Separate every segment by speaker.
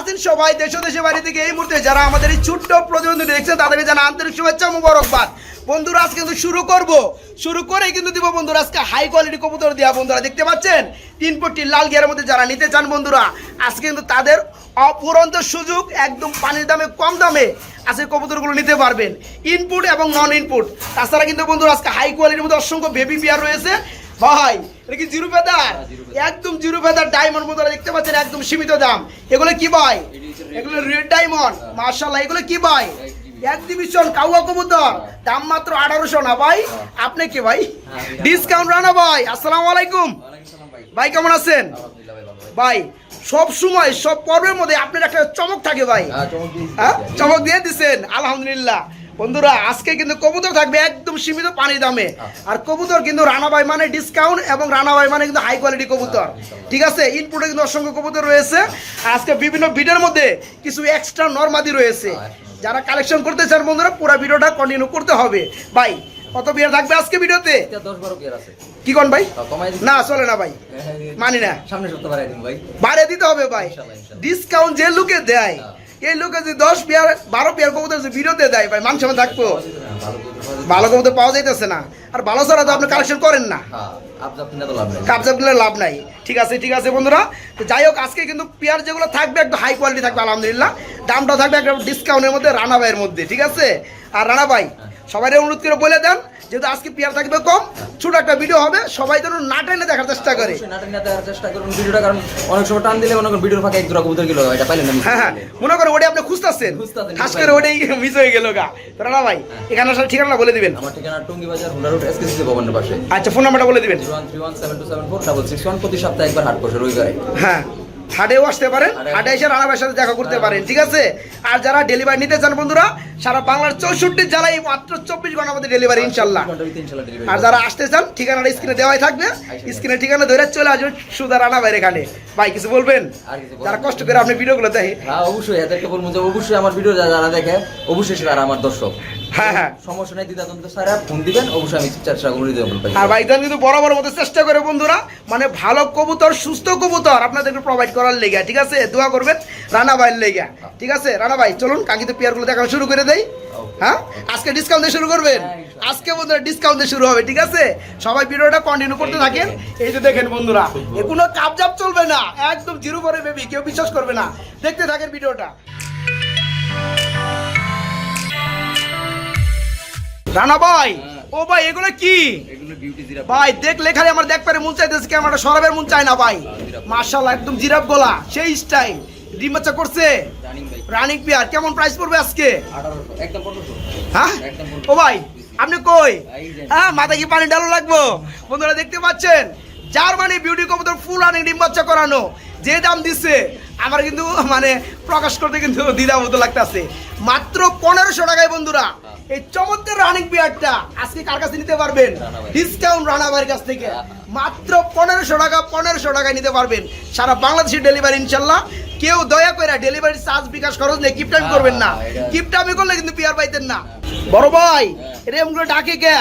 Speaker 1: আছেন সবাই দেশ দেশে বাড়ি থেকে এই মুহূর্তে যারা আমাদের এই ছোট্ট প্রতিবন্ধী দেখছেন, তাদেরকে জানা আন্তরিক শুভেচ্ছা মুবারকবাদ। বন্ধুরা আজকে কিন্তু শুরু করব। শুরু করেই কিন্তু দিব বন্ধুরা, আজকে হাই কোয়ালিটি কবুতর দেওয়া বন্ধুরা, দেখতে পাচ্ছেন? তিন পট্টি লাল গিয়ারের মধ্যে যারা নিতে চান বন্ধুরা, আজকে কিন্তু তাদের অপুরন্ত সুযোগ, একদম পানির দামে, কম দামে আজকে কবুতরগুলো নিতে পারবেন। ইনপুট এবং নন ইনপুট তাছাড়া কিন্তু বন্ধুরা, আজকে হাই কোয়ালিটির মধ্যে অসংখ্য বেবি বিয়ার রয়েছে। ভাই এটা কি জিরো ফেদার একদম জিরো ফেদার ডায়মন্ড মতো দেখতে পাচ্ছেন একদম সীমিত দাম। এগুলো কি ভাই? এগুলো রেড ডায়মন্ড মার্শাল্লাহ এগুলো কি ভাই? এক্সিবিশন কাউয়া কবুতর। দাম মাত্র আঠারোশো না ভাই? আপনি কি ভাই? ডিসকাউন্ট রানা ভাই আসসালামু আলাইকুম। ভাই। কেমন আছেন? ভাই সব সময় সব পর্বের মধ্যে আপনার একটা চমক থাকে ভাই। হ্যাঁ চমক দিয়ে দিছেন আলহামদুলিল্লাহ। বন্ধুরা আজকে কিন্তু কবুতর থাকবে একদম সীমিত পানি দামে। আর কবুতর কিন্তু রানাবাই মানে ডিসকাউন্ট এবং রানাবাই মানে কিন্তু হাই কোয়ালিটি কবুতর। ঠিক আছে? ইনপুটে কিন্তু অসংখ্য কবুতর রয়েছে। আজকে বিভিন্ন ভিডিওর মধ্যে কিছু এক্সট্রা নর্মাদি রয়েছে। যারা কালেকশন করতে চান বন্ধুরা পুরো ভিডিওটা কন্টিনিউ করতে হবে। ভাই কত বিয়ার থাকবে আজকে ভিডিওতে? কি কোন ভাই। না চলে না ভাই। মানি না।
Speaker 2: সামনে সপ্তাহ বাড়াই দিন ভাই।
Speaker 1: বাড়িয়ে দিতে হবে ভাই। ডিসকাউন্ট যে লুকে দেয়
Speaker 2: হ্যাঁ।
Speaker 1: এই লোকে যদি দশ পেয়ার, বারো পেয়ার কবুতর যদি ভিডিওতে দেয়, ভাই, মান সম্মান থাকব?
Speaker 2: ভালো
Speaker 1: কবুতর পাওয়া যাইতেছে না। আর ভালো ছাড়া তো আপনি কালেকশন করেন না।
Speaker 2: হ্যাঁ আপনি লাভ
Speaker 1: কাবজা দিলে লাভ নাই। ঠিক আছে ঠিক আছে, বন্ধুরা। তো যাই হোক, আজকে কিন্তু পেয়ার যেগুলো থাকবে একটু হাই কোয়ালিটি থাকবে, আলহামদুলিল্লাহ। দামটা থাকবে একটা ডিসকাউন্টের মধ্যে, রানা ভাইয়ের মধ্যে, ঠিক আছে? আর রানা ভাই সবাই অনুরোধ করে বলে দেন যেহেতু আজকে পেয়ার থাকবে কম ছোট একটা ভিডিও হবে সবাই যেন না টেনে দেখার চেষ্টা করে।
Speaker 2: চেষ্টা করুন ভিডিওটা কারণ অনেক সময় টান দিলে মনে করেন ভিডিওর ফাঁকে এক জোড়া কবুতর গেল এটা পাইলেন না
Speaker 1: হ্যাঁ হ্যাঁ। মনে করো ওটা আপনি খুঁজতেছেন। খাস করে ওটাই মিস হয়ে গেল গা। তো ভাই এখানে আসার ঠিকানা বলে দিবেন।
Speaker 2: আমার ঠিকানা টঙ্গি বাজার হুন্ডা রোড এসকেসি ভবনের পাশে।
Speaker 1: আচ্ছা ফোন নাম্বারটা বলে দিবেন।
Speaker 2: Zero one three one seven two seven four double six one প্রতি সপ্তাহে একবার হাট বসে রবিবারে।
Speaker 1: হ্যাঁ। হাটেও আসতে পারেন
Speaker 2: হাটে-
Speaker 1: এসে রানা ভাইয়ের সাথে দেখা করতে পারেন ঠিক আছে? আর যারা ডেলিভারি নিতে চান বন্ধুরা সারা বাংলার চৌষট্টি জেলায় মাত্র চব্বিশ ঘণ্টার মধ্যে ডেলিভারি ইনশাল্লাহ। আর যারা আসতে চান ঠিকানাটা স্ক্রিনে দেওয়াই থাকবে। স্ক্রিনে ঠিকানা ধরে চলে আসবে সুদা রানা ভাইয়ের এখানে। ভাই কিছু বলবেন? যারা কষ্ট করে আপনি ভিডিওগুলো দেখে
Speaker 2: হ্যাঁ অবশ্যই এদেরকে বলব যে অবশ্যই আমার ভিডিও যারা দেখে অবশ্যই সেটা আমার দর্শক।
Speaker 1: হ্যাঁ হ্যাঁ।
Speaker 2: সমস্যা নেই দিদাতন্ত স্যারা ফোন দিবেন। অবশ্যই আমি চেষ্টা করব রিজনেবল পাই
Speaker 1: আর ভাইজান কিন্তু বরাবর মতো চেষ্টা করে বন্ধুরা মানে ভালো কবুতর সুস্থ কবুতর আপনাদেরকে প্রোভাইড করার লেগে ঠিক আছে? দোয়া করবেন রানা ভাইয়ের লেগে ঠিক আছে? রানা ভাই চলুন কাঙ্ক্ষিত পেয়ারগুলো দেখানো শুরু করে দেই। হ্যাঁ? আজকে ডিসকাউন্ট দিয়ে শুরু করবেন? আজকে বন্ধুরা ডিসকাউন্ট দিয়ে শুরু হবে ঠিক আছে? সবাই ভিডিওটা কন্টিনিউ করতে থাকেন। এই যে দেখেন বন্ধুরা কোনো কাপজাপ চলবে না। একদম জিরো পরে বেবি কেউ বিশ্বাস করবে না। দেখতে থাকেন ভিডিওটা। রানা ভাই ও ভাই এগুলো কি? ভাই দেখলে খালি আমার দেখ পারে মন চাইতেছে ক্যামেরাটা সরাবের মন চায় না ভাই। মার্শাল্লাহ একদম জিরাফ গলা সেই স্টাইল ডিম বাচ্চা করছে?
Speaker 2: রানিং ভাই।
Speaker 1: কেমন প্রাইস পড়বে আজকে? হ্যাঁ? ও ভাই আপনি কই? হ্যাঁ মাথায় কি পানি ডালো লাগবো? বন্ধুরা দেখতে পাচ্ছেন? জার্মানি বিউটি কবুতর ফুল রানিং ডিম বাচ্চা করানো। যে দাম দিচ্ছে আমার কিন্তু মানে প্রকাশ করতে কিন্তু দ্বিধা মতো লাগতেছে। মাত্র পনেরোশো টাকায় বন্ধুরা এই চমৎকার রানিং পিয়ারটা আজকে কার কাছে নিতে পারবেন। ডিসকাউন্ট রানাবার কাছ থেকে। মাত্র পনেরোশো টাকা পনেরোশো টাকায় নিতে পারবেন। সারা বাংলাদেশের ডেলিভারি ইনশাল্লাহ। কেউ দয়া করে ডেলিভারি চার্জ বিকাশ খরচ নেই কিপটামি করবেন না।
Speaker 2: হ্যাঁ,
Speaker 1: কিপটামি করলে কিন্তু পিয়ার পাইতেন না। বড় ভাই
Speaker 2: হ্যাঁ।
Speaker 1: এটা ডাকে কে?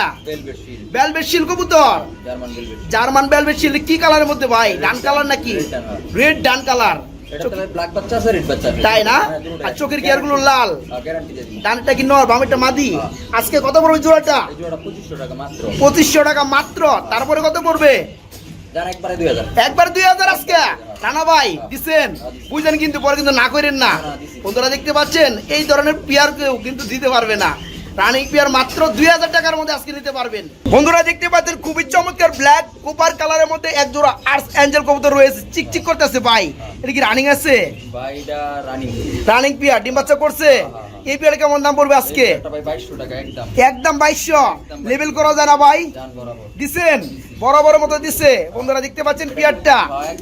Speaker 2: ভেলভেট শিল
Speaker 1: কবুতর।
Speaker 2: জার্মান
Speaker 1: জার্মান শিল কি কালারের মধ্যে ভাই? ডান কালার নাকি। রেড ডান কালার তাই না?
Speaker 2: হ্যাঁ,
Speaker 1: আর চোখের গিয়ারগুলো লাল।
Speaker 2: গ্যারান্টি দিয়ে দিই
Speaker 1: ডানটা কি নর বামেরটা মাদি?
Speaker 2: হ্যাঁ।
Speaker 1: আজকে কত পড়বে জোড়াটা?
Speaker 2: পঁচিশশো টাকা মাত্র।
Speaker 1: তারপরে কত পড়বে?
Speaker 2: একবারে দুই হাজার।
Speaker 1: আজকে? রানা ভাই দিচ্ছেন বুঝলেন কিন্তু পরে কিন্তু না করেন না। বন্ধুরা দেখতে পাচ্ছেন এই ধরনের পেয়ার কেউ কিন্তু দিতে পারবে না। রানিং পেয়ার মাত্র দুই হাজার টাকার মধ্যে আজকে নিতে পারবেন। বন্ধুরা দেখতে পাচ্ছেন খুবই চমৎকার ব্ল্যাক কোপার কালারের মধ্যে এক জোড়া আর্টস অ্যাঞ্জেল কবুতর রয়েছে। চিকচিক করতেছে ভাই। এটা কি রানিং আছে?
Speaker 2: রানিং
Speaker 1: রানিং পেয়ার ডিম বাচ্চা করছে। এই পেয়ার কেমন দাম পড়বে আজকে?
Speaker 2: একদম।
Speaker 1: বাইশশো। লেভেল করা যায় না ভাই।
Speaker 2: বরাবর।
Speaker 1: বড় বড় মতো দিছে। বন্ধুরা দেখতে পাচ্ছেন পেয়ারটা
Speaker 2: হ্যাঁ,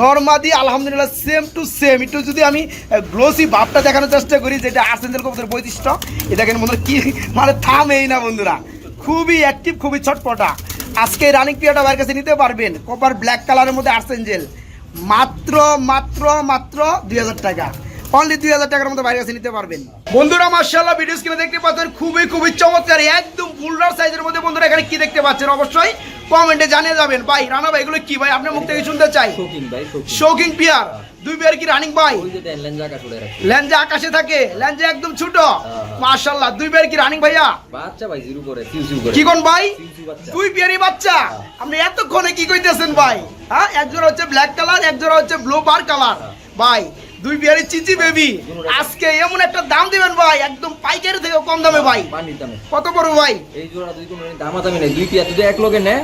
Speaker 1: নর্মাদি আলহামদুলিল্লাহ সেম টু সেম একটু যদি আমি গ্লোসি ভাবটা দেখানোর চেষ্টা করি যেটা আর্সেঞ্জেল কবুতর বৈশিষ্ট্য এটা দেখেন বন্ধুরা কি মানে থামেই না বন্ধুরা। খুবই অ্যাক্টিভ খুবই ছটপটা। আজকে রানিং পিয়াটা বাইরের কাছে নিতে পারবেন। কপার ব্ল্যাক কালারের মধ্যে আর্সেঞ্জেল মাত্র মাত্র মাত্র দুই হাজার টাকা। অনলি দুই হাজার টাকার মধ্যে বাইরের কাছে নিতে পারবেন। বন্ধুরা মার্শাল্লাহ ভিডিও স্ক্রিনে দেখতে পাচ্ছেন খুবই খুবই চমৎকার একদম বুলডার সাইজের মধ্যে বন্ধুরা এখানে কি দেখতে পাচ্ছেন? অবশ্যই কমেন্টে জানিয়ে যাবেন। ভাই রানা ভাই এগুলো কি ভাই? আপনার মুখ থেকে শুনতে চাই। শৌকিং পিয়ার দুই পেয়ার কি রানিং ভাই ল্যাঞ্জা আকাশে থাকে ল্যাঞ্জা একদম ছোট।
Speaker 2: হ্যাঁ।
Speaker 1: মাশাআল্লাহ দুই পেয়ার কি রানিং ভাইয়া?
Speaker 2: বাচ্চা ভাই জিরো করে সিউ সিউ করে।
Speaker 1: কি কোন ভাই? দুই পেয়ারি বাচ্চা। আপনি এতক্ষণে কি কইতেছেন ভাই? হ্যাঁ এক জোড়া হচ্ছে ব্ল্যাক কালার এক জোড়া হচ্ছে ব্লু বার কালার ভাই দুই বিহারি চিচি বেবি আজকে এমন একটা দাম দিবেন ভাই একদম পাইকারি থেকে কম দামে ভাই।
Speaker 2: পানির দামে।
Speaker 1: কত পড়বে ভাই?
Speaker 2: এই জোড়া দুই কোনো দামাদামি নেই। দুই পিয়া যদি এক লোকে নে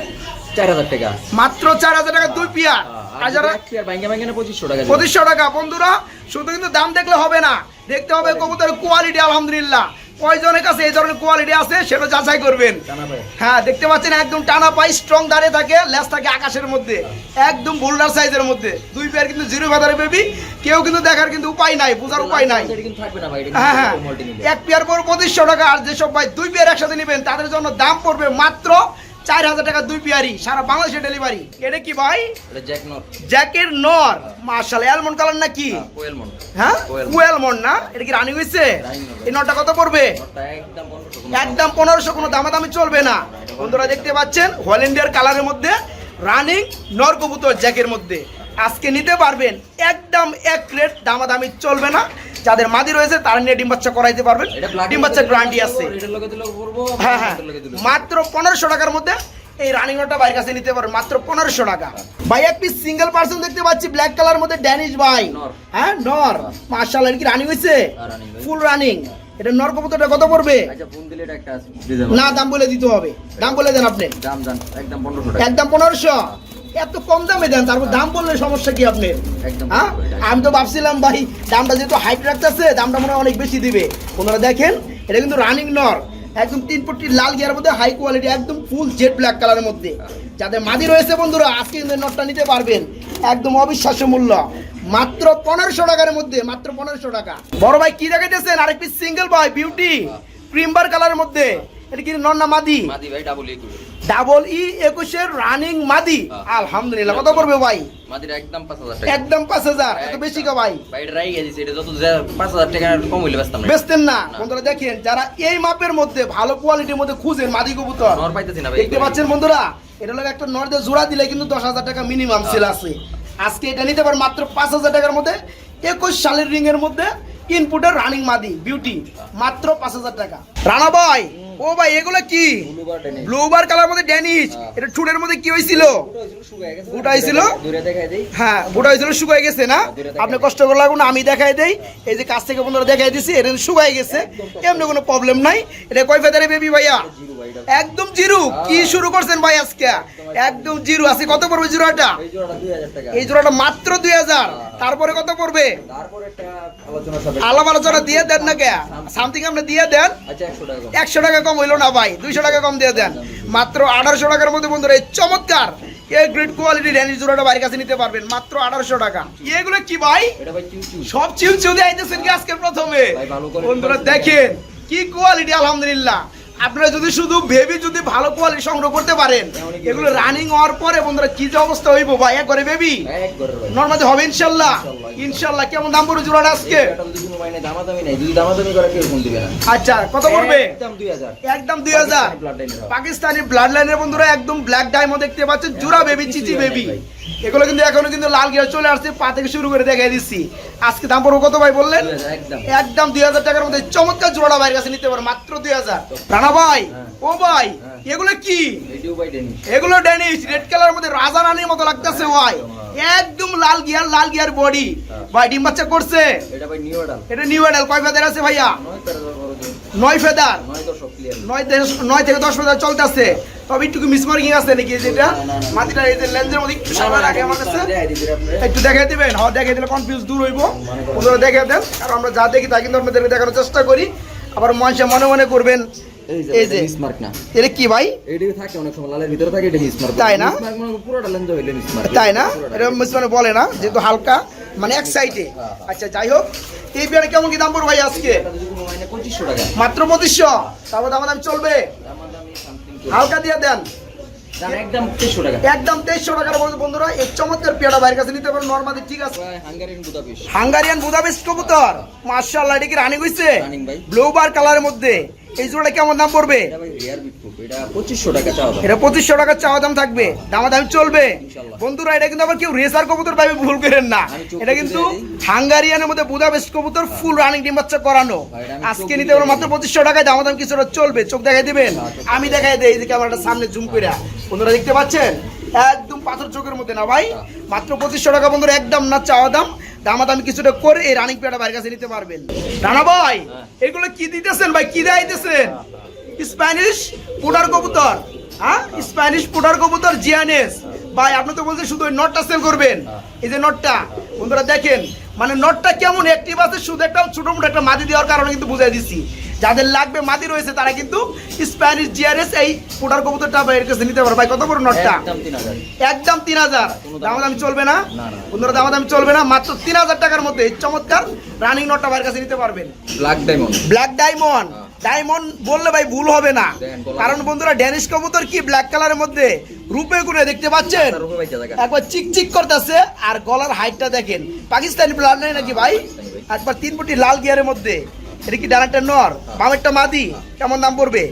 Speaker 2: চার হাজার টাকা।
Speaker 1: মাত্র চার হাজার টাকা দুই
Speaker 2: পিয়া টাকা
Speaker 1: পঁচিশশো টাকা। বন্ধুরা শুধু কিন্তু দাম দেখলে হবে না। দেখতে হবে কবুতরের কোয়ালিটি আলহামদুলিল্লাহ। কয়জনের কাছে এই ধরনের কোয়ালিটি আছে সেটা যাচাই করবেন। হ্যাঁ দেখতে পাচ্ছেন একদম টানা পাই স্ট্রং দাঁড়িয়ে থাকে লেস থাকে আকাশের মধ্যে একদম বোল্ডার সাইজের মধ্যে। দুই পেয়ার কিন্তু জিরো ভাদারে বেবি কেউ কিন্তু দেখার কিন্তু উপায় নাই বোঝার উপায় নাই। হ্যাঁ হ্যাঁ এক পেয়ার পর পঁচিশশো টাকা আর যেসব ভাই দুই পেয়ার একসাথে নেবেন তাদের জন্য দাম পড়বে মাত্র চার হাজার টাকা দুই পিয়ারি সারা বাংলাদেশে ডেলিভারি এটা কি ভাই? জ্যাকের নর মার্শাল অ্যালমন্ড কালার
Speaker 2: না কি?
Speaker 1: হ্যাঁ
Speaker 2: কোয়েল।
Speaker 1: না? এটা কি রানিং হয়েছে? এই নটা কত পড়বে?
Speaker 2: একদম পনেরোশো কোনো
Speaker 1: একদম পনেরোশো কোনো দামাদামি চলবে না। বন্ধুরা দেখতে পাচ্ছেন হল ইন্ডিয়ার কালারের মধ্যে রানিং নর কবুতর জ্যাকের মধ্যে। আজকে নিতে পারবেন একদম এক রেট দামাদামি চলবে না। যাদের মাদি রয়েছে তারা নিয়ে ডিম বাচ্চা করাইতে পারবেন। ডিম বাচ্চা গ্যারান্টি আছে। হ্যাঁ হ্যাঁ। মাত্র পনেরোশো টাকার মধ্যে এই রানিং নটটা বাইরের কাছে নিতে পারবেন। মাত্র পনেরোশো টাকা। ভাই এক পিস সিঙ্গেল পার্সন দেখতে পাচ্ছি ব্ল্যাক কালার মধ্যে ড্যানিশ ভাই। হ্যাঁ নর। মার্শাল কি রানিং হয়েছে
Speaker 2: ভাই।
Speaker 1: ফুল রানিং এটা নর কবুতরটা কত পড়বে?
Speaker 2: আচ্ছা একটা।
Speaker 1: না দাম বলে দিতে হবে। দাম বলে দেন আপনি।
Speaker 2: দাম দাম একদম পনেরোশো
Speaker 1: একদম পনেরোশো। এত কম দামে দেন তারপর দাম বললে সমস্যা কি আপনি হ্যাঁ? আমি তো ভাবছিলাম ভাই দামটা যেহেতু হাইট রাখতেছে দামটা মনে হয় অনেক বেশি দিবে। ওনারা দেখেন এটা কিন্তু রানিং নর একদম তিন পট্টি লাল গিয়ার মধ্যে হাই কোয়ালিটি একদম ফুল জেড ব্ল্যাক কালারের মধ্যে। যাদের মাদি রয়েছে বন্ধুরা আজকে কিন্তু নটটা নিতে পারবেন। একদম অবিশ্বাস্য মূল্য। মাত্র পনেরোশো টাকার মধ্যে মাত্র পনেরোশো টাকা। বড় ভাই কি দেখাইতেছেন? আরেকটি সিঙ্গেল ভাই বিউটি ক্রিমবার কালারের মধ্যে। এটা কি নর মাদি?
Speaker 2: মাদি ভাই ডাবল একুশ
Speaker 1: ডাবল ই একুশের রানিং মাদি।
Speaker 2: হ্যাঁ।
Speaker 1: আলহামদুলিল্লাহ কত পড়বে ভাই?
Speaker 2: মাদির একদম পাঁচ হাজার টাকা।
Speaker 1: একদম পাঁচ হাজার এত বেশি কা ভাই?
Speaker 2: ভাই এটা রাই গেছে এটা যত যা- পাঁচ হাজার টাকা কম হইলে ব্যস্ত আমরা
Speaker 1: বেচতেন না। বন্ধুরা দেখেন যারা এই মাপের মধ্যে ভালো কোয়ালিটির মধ্যে খুঁজেন মাদি কবুতর
Speaker 2: নর পাইতেছি না ভাই
Speaker 1: দেখতে পাচ্ছেন বন্ধুরা? এটা একটা নর্দে জোড়া দিলে কিন্তু দশ হাজার টাকা মিনিমাম সেল আছে। আজকে এটা নিতে পারেন মাত্র পাঁচ হাজার টাকার মধ্যে একুশ সালের রিং এর মধ্যে ইনপুটের রানিং মাদি বিউটি মাত্র পাঁচ হাজার টাকা। রানা ভাই ও ভাই এগুলো কি?
Speaker 2: Blue bar
Speaker 1: blue bar colour মধ্যে ড্যানিশ
Speaker 2: হ্যাঁ।
Speaker 1: এটা ঠুটের মধ্যে কি হয়েছিল? হ্যাঁ হয়েছিল শুকায় গেছে না?
Speaker 2: দেখাই
Speaker 1: আপনি। কষ্ট করে লাগুন আমি দেখাই দেই। এই যে কাছ থেকে বন্ধুরা দেখাই দিছি এটা শুকাই গেছে। এমনি কোনো প্রবলেম নাই। এটা কয় ফেদারে বেবি ভাইয়া? একদম জিরু। কি শুরু করছেন ভাই আজকে? একদম জিরু। আছে কত পড়বে জিরোটা?
Speaker 2: এই জোড়াটা
Speaker 1: মাত্র দুই হাজার। তারপরে কত পড়বে? আলাপ আলোচনা দিয়ে দেন না কে? সামথিং আপনি দিয়ে দেন।
Speaker 2: আচ্ছা একশো টাকা কম।
Speaker 1: হইল না ভাই। দুইশো টাকা কম দিয়ে দেন। মাত্র আঠারোশো টাকার মধ্যে বন্ধুরা এই চমৎকার। এই গ্রেড কোয়ালিটি ড্যানিশ জোড়াটা বাড়ির কাছে নিতে পারবেন। মাত্র আঠারোশো টাকা। এগুলো কি ভাই? সব চিউ চিউ দিয়ে আইতেছেন কি আজকে প্রথমে? বন্ধুরা দেখেন। কি কোয়ালিটি আলহামদুলিল্লাহ। আপনারা যদি শুধু ভেবি যদি ভালো কোয়ালিটি সংগ্রহ করতে পারেন এগুলো রানিং হওয়ার পরে বন্ধুরা কি যে অবস্থা হইব ভাই?
Speaker 2: এক ঘরের ভাই
Speaker 1: নর্মালি হবে ইনশাল্লাহ।
Speaker 2: ইনশাল্লাহ।
Speaker 1: কেমন দাম পড়বে জোড়াটা আজকে?
Speaker 2: এটা যদি কোনো মাইনে দামাদামি নাই। যদি দামাদামি করে কেউ ফোন দিবে না।
Speaker 1: আচ্ছা কত পড়বে?
Speaker 2: একদম দুই হাজার।
Speaker 1: পাকিস্তানি ব্লাড লাইনের বন্ধুরা একদম ব্ল্যাক ডায়মন্ড দেখতে পাচ্ছেন। জোড়া বেবি চিচি বেবি এগুলো কিন্তু এখনও কিন্তু লাল গিয়ে চলে আসছে পা থেকে শুরু করে দেখাই দিচ্ছি। আজকে দাম পড়ব কত ভাই বললেন?
Speaker 2: একদম।
Speaker 1: একদম দুই হাজার টাকার মধ্যে চমৎকার জোড়া ভাইয়ের কাছে নিতে পারো মাত্র দুই হাজার। রানা ভাই
Speaker 2: হ্যাঁ।
Speaker 1: ও ভাই
Speaker 2: হ্যাঁ।
Speaker 1: এগুলো কি? এগুলো ড্যানিশ রেড কালার মধ্যে রাজা রানীর মতো লাগতেছে ভাই। একদম লাল গিয়ার লাল গিয়ার বডি
Speaker 2: হ্যাঁ।
Speaker 1: ভাই ডিম বাচ্চা করছে?
Speaker 2: এটা ভাই নিউ
Speaker 1: এটা নিউ এডাল কয় ফেদার আছে ভাইয়া?
Speaker 2: নয়
Speaker 1: ফেদার
Speaker 2: নয়
Speaker 1: থেকে দশ ফেদার চলতেছে। তবে একটু মিস মার্কিং আছে নাকি? যেটা। মাটিটা এই যে লেন্সের মধ্যে একটু সামনে রাখে আমার কাছে। একটু দেখাই দিবেন। হ্যাঁ দেখাই দিলে কনফিউজ দূর হইব।
Speaker 2: মনে করেন।
Speaker 1: দেখে দেন। আর আমরা যা দেখি তা কিন্তু আপনাদেরকে দেখানোর চেষ্টা করি। আবার মানুষে মনে মনে করবেন
Speaker 2: এই
Speaker 1: এই যে।
Speaker 2: যে মিসমার্ক না।
Speaker 1: এটা কি ভাই?
Speaker 2: এইটাকে থাকে অনেক সময় লালের ভিতরে থাকে এটা মিসমার্ক।
Speaker 1: তাই না?
Speaker 2: মানে পুরোটা লেন্স হইলে মিসমার্ক।
Speaker 1: তাই না? এটা মিস মানে বলে না যেহেতু হালকা মানে এক সাইডে আচ্ছা যাই হোক এই বিয়ারে কেমন কি দাম পড়বে ভাই আজকে? মাত্র পঁচিশশো। তারপর দাম দাম চলবে। হালকা দিয়ে দেন।
Speaker 2: দাম একদম তেইশশো টাকা।
Speaker 1: একদম তেইশশো টাকার মধ্যে বন্ধুরা এই চমৎকার পেয়ারা বাইরের কাছে নিতে পারেন নর্মালি ঠিক আছে?
Speaker 2: Hungarian Budapest.
Speaker 1: কবুতর। মার্শাল্লাহ এটা কি রানিং
Speaker 2: Running
Speaker 1: ব্লু বার কালারের মধ্যে। এই জোড়াটা কেমন দাম পড়বে?
Speaker 2: এটা পঁচিশশো টাকা চাওয়া দাম।
Speaker 1: থাকবে। দামাদামি চলবে। বন্ধুরা এটা কিন্তু আবার কেউ রেসার কবুতর পাবে ভুল করেন না। এটা কিন্তু। হাঙ্গারিয়ানের মধ্যে বুদাপেস্ট কবুতর ফুল রানিং ডিম বাচ্চা করানো। আজকে নিতে পারব মাত্র পঁচিশশো টাকায় দামাদাম কিছুটা চলবে। চোখ দেখাই দিবেন।
Speaker 2: হ্যাঁ,
Speaker 1: আমি দেখাই দেই। এই যে ক্যামেরাটা সামনে জুম করে বন্ধুরা দেখতে পাচ্ছেন? একদম পাথর চোখের মধ্যে না ভাই?
Speaker 2: হ্যাঁ।
Speaker 1: মাত্র পঁচিশশো টাকা বন্ধুরা একদম না চাওয়া দাম। দামাদামি কিছুটা করে এই রানিং ভাইয়ের কাছে নিতে পারবেন। রানা ভাই
Speaker 2: হ্যাঁ।
Speaker 1: এগুলো কি দিতেছেন ভাই? কি স্প্যানিশ পুডার কবুতর হ্যাঁ? স্প্যানিশ পুডার কবুতর জিয়ানেস ভাই আপনি তো বলছেন শুধু ওই নটটা সেল করবেন। এই যে নটটা বন্ধুরা দেখেন মানে নটটা কেমন অ্যাক্টিভ আছে শুধু একটা ছোট মোটো একটা মাটি দেওয়ার কারণে কিন্তু বুঝাই দিছি যাদের লাগবে মাদি রয়েছে তারা কিন্তু স্প্যানিশ জিয়ারেস এই পুডার কবুতরটা বাইরের কাছে নিতে পারবে ভাই কত বড় নটটা?
Speaker 2: একদম তিন হাজার।
Speaker 1: একদম তিন হাজার।
Speaker 2: কোনো দাম
Speaker 1: দাম দাম চলবে না। বন্ধুরা দাম দাম চলবে না। মাত্র তিন হাজার টাকার মধ্যে এই চমৎকার রানিং নটটা বাইরের কাছে নিতে পারবেন।
Speaker 2: Black diamond
Speaker 1: black diamond. Diamond বললে ভাই ভুল হবে না। কারণ বন্ধুরা ড্যানিশ কবুতর কি ব্ল্যাক কালারের মধ্যে রূপে গুণে দেখতে পাচ্ছেন?
Speaker 2: জায়গা
Speaker 1: একবার চিক চিক করতেছে আর গলার হাইটটা দেখেন। পাকিস্তানি ব্লাড নাই নাকি ভাই? একবার তিন ফুটি লাল গিয়ারের মধ্যে। এটা কি ডানাটা নর? বামেরটা মাদি? কেমন দাম পড়বে?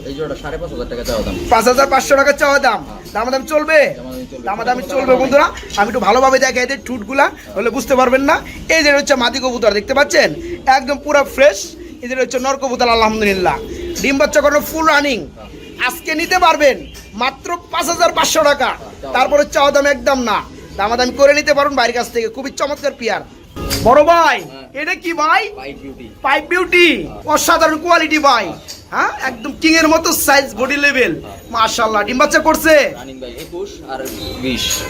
Speaker 2: পাঁচ হাজার
Speaker 1: পাঁচশো টাকা চাওয়া দাম। দাম দাম চলবে?
Speaker 2: দামাদামি চলবে।
Speaker 1: দাম দামি চলবে বন্ধুরা। আমি একটু ভালোভাবে দেখাই দিই ঠুটগুলা হলে বুঝতে পারবেন না। এই যে হচ্ছে মাদি কবুতর দেখতে পাচ্ছেন? একদম পুরো ফ্রেশ এই যে হচ্ছে নর কবুতর আলহামদুলিল্লাহ। ডিম বাচ্চা কোনো ফুল রানিং আজকে নিতে পারবেন মাত্র পাঁচ হাজার পাঁচশো টাকা। তারপরে চাওয়া দাম একদম না। দামাদামি করে নিতে পারুন বাইরের কাছ থেকে। খুবই চমৎকার পিয়ার। বড় ভাই এটা কি ভাই? পাইপ বিউটি অসাধারণ কোয়ালিটি ভাই। হ্যাঁ একদম কিং এর মতো সাইজ বডি লেভেল মাশাআল্লাহ ডিম বাচ্চা করছে?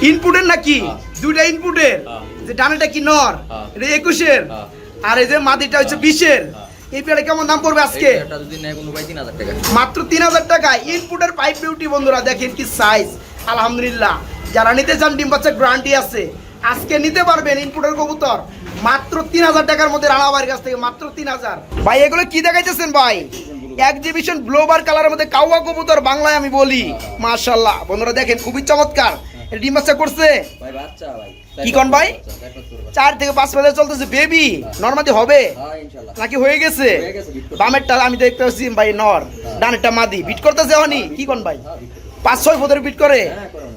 Speaker 1: ইনপুটের নাকি?
Speaker 2: হ্যাঁ।
Speaker 1: দুইটা ইনপুটের
Speaker 2: হ্যাঁ।
Speaker 1: যে ডানাটা কি নর?
Speaker 2: হ্যাঁ।
Speaker 1: এটা একুশের?
Speaker 2: হ্যাঁ।
Speaker 1: আর এই যে মাদিটা হচ্ছে বিশের? এই পেয়ারে কেমন দাম পড়বে আজকে?
Speaker 2: এটা যদি নেয় কোনো ভাই তিন হাজার টাকা।
Speaker 1: মাত্র তিন হাজার টাকা। ইনপুটের পাইপ বিউটি বন্ধুরা দেখেন কি সাইজ আলহামদুলিল্লাহ। যারা নিতে চান ডিম বাচ্চা গ্যারান্টি আছে। আজকে নিতে পারবেন ইনপুটের কবুতর। তিন হাজার টাকার মধ্যে রানাবাড়ির কাছ থেকে মাত্র তিন হাজার। ভাই এগুলো কি দেখাইতেছেন ভাই? এক্সিবিশন ব্লোবার কালারের মধ্যে কাউয়া কবুতর বাংলায় আমি বলি। মাশাল্লাহ বন্ধুরা দেখেন খুবই চমৎকার। ডিম বাচ্চা করছে? কি কোন ভাই?
Speaker 2: চার
Speaker 1: থেকে পাঁচ পেলে চলতেছে বেবি নর্মাদি হবে?
Speaker 2: হ্যাঁ,
Speaker 1: নাকি হয়ে গেছে? বামেরটা আমি দেখতে পাচ্ছি ভাই নর। ডানেরটা মাদি। বিট করতেছে হনি? কি কোন ভাই?
Speaker 2: হ্যাঁ।
Speaker 1: পাঁচ ছয় পদের বিট
Speaker 2: হ্যাঁ, করে।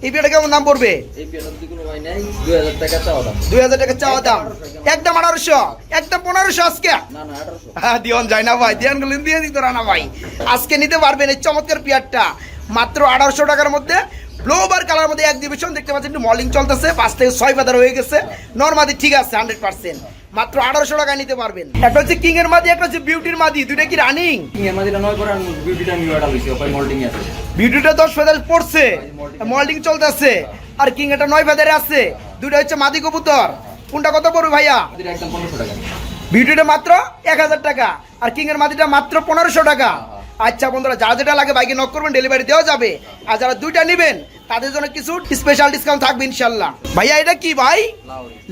Speaker 1: এই বিয়েটা কেমন দাম পড়বে?
Speaker 2: এই পেয়ারটা যদি কোনো ভাই নেয় দুই হাজার টাকা চাওয়া দাম।
Speaker 1: দুই হাজার টাকা চাওয়া দাম। একদম আঠারোশো। একদম পনেরোশো আজকে।
Speaker 2: না
Speaker 1: হ্যাঁ দিওন যায় না ভাই দিয়ানগুলো দিয়ে দিত রানা ভাই। আজকে নিতে পারবেন এই চমৎকার পিয়ারটা। মাত্র আঠারোশো টাকার মধ্যে ব্লোবার কালার মধ্যে এক ডিভিশন দেখতে পাচ্ছেন একটু মলিং চলতেছে। পাঁচ থেকে ছয় পাতার হয়ে গেছে। নর্মাদি ঠিক আছে হান্ড্রেড পার্সেন্ট মাত্র আঠারোশো টাকা নিতে পারবেন। একটা হচ্ছে কিং এর মাদি একটা হচ্ছে বিউটির মাদি দুইটা কি রানিং
Speaker 2: কিং এর মাঝে নয় করে বিউটিটা নিউ অর্ডার হয়েছে ওপাই মোল্ডিং আছে।
Speaker 1: বিউটিটা দশ ফেদার পড়ছে মল্ডিং চলতেছে। আর কিং এটা নয় ফেদারে আছে দুইটা হচ্ছে মাদি কবুতর। কোনটা কত পড়বে ভাইয়া?
Speaker 2: একদম পনেরোশো টাকা।
Speaker 1: বিউটিটা মাত্র এক হাজার টাকা আর কিং এর মাটিটা মাত্র পনেরোশো টাকা। আচ্ছা বন্ধুরা যা যেটা লাগে বাইকে নক করবেন ডেলিভারি দেওয়া যাবে। আর যারা দুইটা নেবেন তাদের জন্য কিছু স্পেশাল ডিসকাউন্ট থাকবে ইনশাল্লাহ ভাইয়া এটা কি ভাই?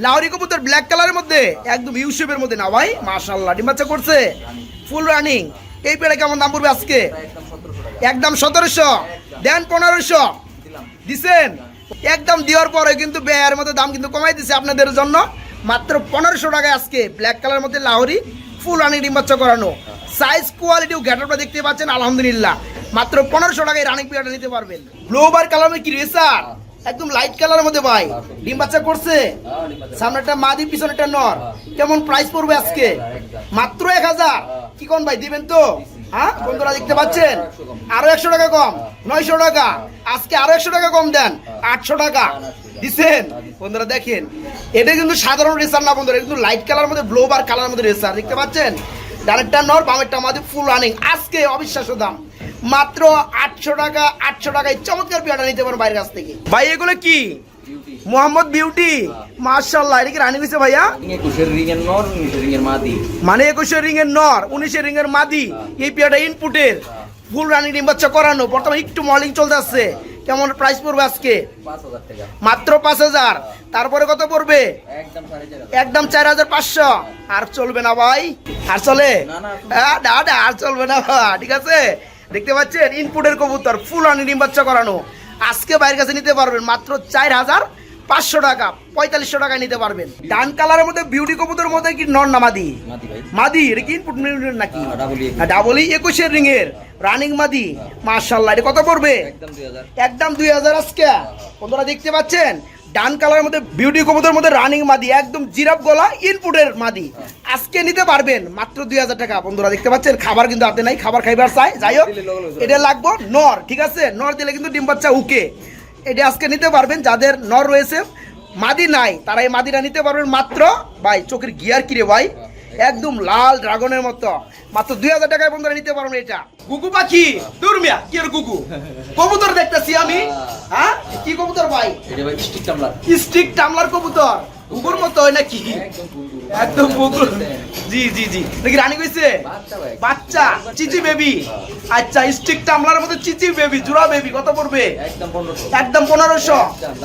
Speaker 2: লাউরি।
Speaker 1: কবুতর ব্ল্যাক কালারের মধ্যে? একদম ইউসেপের মধ্যে না ভাই? মাশাল্লাহ ডিম বাচ্চা করছে? ফুল রানিং এই পেড়ে কেমন দাম পড়বে আজকে?
Speaker 2: একদম সতেরোশো।
Speaker 1: দেন পনেরোশো। দিছেন? একদম দেওয়ার পরে কিন্তু ব্যয়ের মতো দাম কিন্তু কমাই দিছে আপনাদের জন্য। মাত্র পনেরোশো টাকায় আজকে ব্ল্যাক কালার মধ্যে লাহরি ফুল রানিং ডিম বাচ্চা করানো। সাইজ কোয়ালিটি ও গ্যাটারটা দেখতে পাচ্ছেন আলহামদুলিল্লাহ। মাত্র পনেরোশো টাকায় রানিং পিরিয়ডটা নিতে পারবেন। ব্লোবার কালার কি রেসার? একদম লাইট কালারের মধ্যে ভাই। ডিম বাচ্চা করছে। সামনেটা মাদি পিছনেটা নর। কেমন প্রাইস পড়বে আজকে? মাত্র এক হাজার। কি কোন ভাই, দিবেন তো? হ্যাঁ? বন্ধুরা দেখতে পাচ্ছেন? আরও একশো টাকা কম। নয়শো টাকা। আজকে আরও একশো টাকা কম দেন। আটশো টাকা। দিছেন? বন্ধুরা দেখেন। এটা কিন্তু সাধারণ রেসার না বন্ধুরা কিন্তু লাইট কালার মধ্যে ব্লো বার কালার মধ্যে রেসার। দেখতে পাচ্ছেন? ডানেরটা নর, বামেরটা আমাদের ফুল রানিং আজকে অবিশ্বাস্য দাম। মাত্র আটশো টাকা আটশো টাকায় চমৎকার পেয়াটা নিতে পারেন বাইরের কাছ থেকে। ভাই এগুলো কি?
Speaker 2: বিউটি
Speaker 1: মোহাম্মদ বিউটি মার্শাল্লাহ এটা কি রানী হয়েছে ভাইয়া?
Speaker 2: একুশের রিং এর নর উনিশের রিং এর মাদি।
Speaker 1: মানে একুশের রিং এর নর উনিশের রিং এর মাদি এই পেয়ারটা ইনপুটের ফুল রানি ডিম বাচ্চা করানো। বর্তমানে একটু মলিং চলতে আসছে। কেমন প্রাইস পড়বে আজকে? মাত্র পাঁচ হাজার। তারপরে কত পড়বে?
Speaker 2: একদম চার হাজার।
Speaker 1: পাঁচশো। আর চলবে না ভাই? আর চলে? হ্যাঁ, আর চলবে না ভাই, ঠিক আছে? দেখতে পাচ্ছেন? ইনপুটের কবুতর ফুল রানি ডিম বাচ্চা করানো। আজকে বাইরের কাছে নিতে পারবেন মাত্র চার হাজার পাঁচশো টাকা পঁয়তাল্লিশশো টাকায় নিতে পারবেন। ডান কালারের মধ্যে বিউটি কবুতর মধ্যে কি নন না মাদি?
Speaker 2: মাদি
Speaker 1: এটা কি ইনপুট নাকি?
Speaker 2: হ্যাঁ, E।
Speaker 1: একুশের রিং এর রানিং মাদি মার্শাল্লাহ এটা কত পড়বে?
Speaker 2: একদম দুই হাজার
Speaker 1: আজকে। বন্ধুরা দেখতে পাচ্ছেন? ডান কালারের মধ্যে বিউটি কবুতর মধ্যে রানিং মাদি একদম জিরাপ গলা ইনপুটের মাদি। আজকে নিতে পারবেন মাত্র দুই হাজার টাকা। বন্ধুরা দেখতে পাচ্ছেন খাবার কিন্তু হাতে নাই খাবার খাইবার চাই। যাই হোক। এটা লাগবো নর ঠিক আছে? নর দিলে কিন্তু ডিম বাচ্চা উকে। এটা আজকে নিতে পারবেন যাদের নর রয়েছে মাদি নাই তারা এই মাদিটা নিতে পারবেন মাত্র ভাই চোখের গিয়ার কিরে ভাই? একদম লাল ড্রাগনের মতো। মাত্র দুই হাজার টাকায় বন্ধুরা নিতে পারবেন এটা। গুগু পাখি দুর্মিয়া কি এর গুগু? কবুতর দেখতেছি আমি। হ্যাঁ? কি কবুতর ভাই?
Speaker 2: এটা ভাই স্টিক টামলার।
Speaker 1: স্টিক টামলার কবুতর। গুগুর মতো হয় নাকি?
Speaker 2: একদম
Speaker 1: জি জি জি। দেখি রানী কইছে?
Speaker 2: বাচ্চা
Speaker 1: চিচি বেবি। আচ্ছা স্টিক টামলার মধ্যে চিচি বেবি জোড়া বেবি কত পড়বে?
Speaker 2: একদম পনেরোশো।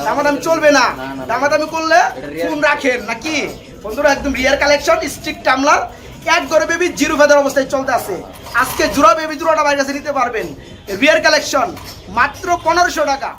Speaker 1: দামাদামি চলবে না। দামাদামি করলে ফোন রাখেন নাকি? বন্ধুরা, একদম রিয়ার কালেকশন স্ট্রিক টামলার এক গড়ে বেবি জিরো ফেদার অবস্থায় চলতে আছে। আজকে জোড়া বেবি জোড়াটা বাইরে কাছে নিতে পারবেন। রিয়ার কালেকশন মাত্র পনেরোশো টাকা।